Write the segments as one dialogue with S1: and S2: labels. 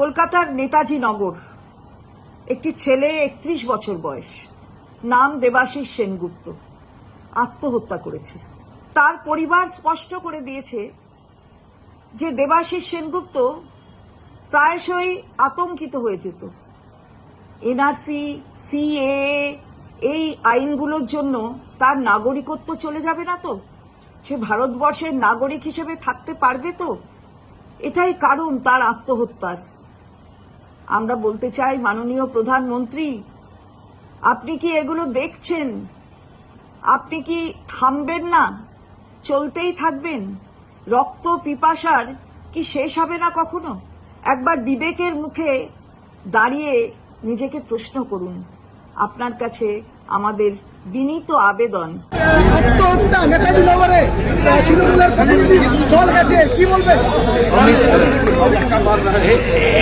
S1: কলকাতার নেতাজি নগর। একটি ছেলে একত্রিশ বছর বয়স। নাম দেবাশিস সেনগুপ্ত। আত্মহত্যা করেছে। তার পরিবার স্পষ্ট করে দিয়েছে যে দেবাশিস সেনগুপ্ত প্রায়শই আতঙ্কিত হয়ে যেত। এনআরসি সিএ এই আইনগুলোর জন্য তার নাগরিকত্ব চলে যাবে না তো? সে ভারতবর্ষের নাগরিক হিসেবে থাকতে পারবে তো? এটাই কারণ তার আত্মহত্যার আমরা বলতে চাই, মাননীয় প্রধানমন্ত্রী, আপনি কি এগুলো দেখছেন? আপনি কি থামবেন না? চলতেই থাকবেন? রক্ত পিপাসার কি শেষ হবে না কখনো? একবার বিবেকের মুখে দাঁড়িয়ে নিজেকে প্রশ্ন করুন। আপনার কাছে আমাদের বিনীত আবেদন।
S2: কি বলবেন?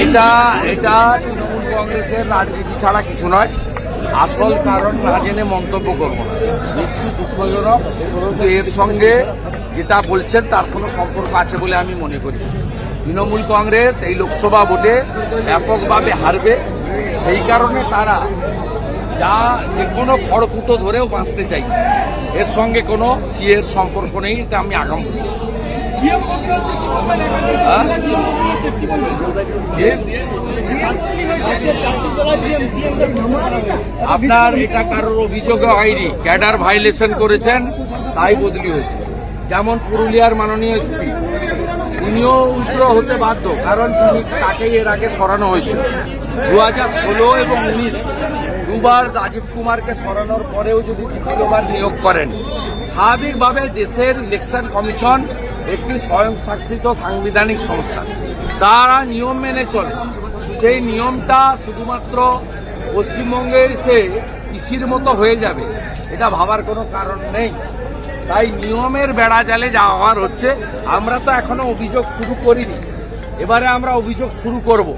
S3: এটা এটা তৃণমূল কংগ্রেসের রাজনীতি ছাড়া কিছু নয়। আসল কারণ না জেনে মন্তব্য করব না। একটু দুঃখজনক, কিন্তু এর সঙ্গে যেটা বলছেন তার কোনো সম্পর্ক আছে বলে আমি মনে করি তৃণমূল কংগ্রেস এই লোকসভা ভোটে ব্যাপকভাবে হারবে। সেই কারণে তারা যা যে কোনো খড়কুটো ধরেও বাঁচতে চাইছে। এর সঙ্গে কোনো সিএর সম্পর্ক নেই, এটা আমি আগাম করি। হ্যাঁ? আপনার এটা কারোর অভিযোগ হয়নি। ক্যাডার ভাইলেশন করেছেন, তাই বদলি হয়েছে। যেমন পুরুলিয়ার মাননীয় এসপি, উনিও উইথড্র হতে বাধ্য, কারণ তিনি তাকেই এর আগে সরানো হয়েছিল। দু হাজার ষোলো এবং উনিশ, দুবার রাজীব কুমারকে সরানোর পরেও যদি দ্বিতীয়বার নিয়োগ করেন, স্বাভাবিকভাবে দেশের ইলেকশন কমিশন একটি স্বয়ংশাসিত সাংবিধানিক সংস্থা। তারা নিয়ম মেনে চলে। সেই নিয়মটা শুধুমাত্র পশ্চিমবঙ্গে এসে ইসির মতো হয়ে যাবে, এটা ভাবার কোনো কারণ নেই। তাই নিয়মের বেড়া জালে যাওয়ার হচ্ছে। আমরা তো এখনও অভিযোগ শুরু করিনি। এবারে আমরা অভিযোগ শুরু করব।